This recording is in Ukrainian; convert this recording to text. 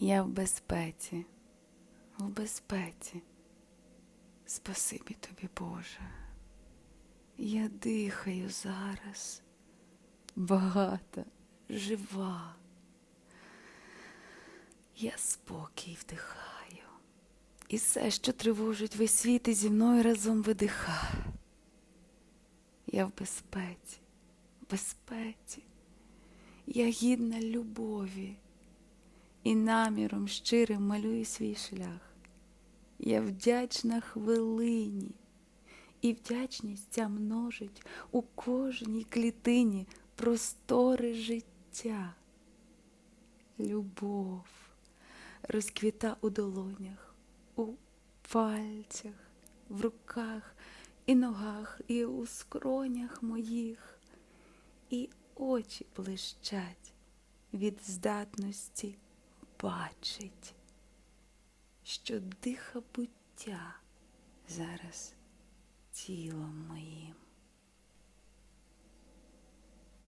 Я в безпеці, в безпеці. Спасибі тобі, Боже. Я дихаю зараз, багата, жива. Я спокій вдихаю, і все, що тривожить весь світ, і зі мною разом видиха. Я в безпеці, в безпеці, я гідна любові і наміром щирим малюю свій шлях. Я вдячна хвилині, і вдячність ця множить у кожній клітині простори життя. Любов розквіта у долонях, у пальцях, в руках і ногах, і у скронях моїх, і очі блищать від здатності бачить, що диха буття зараз тілом моїм.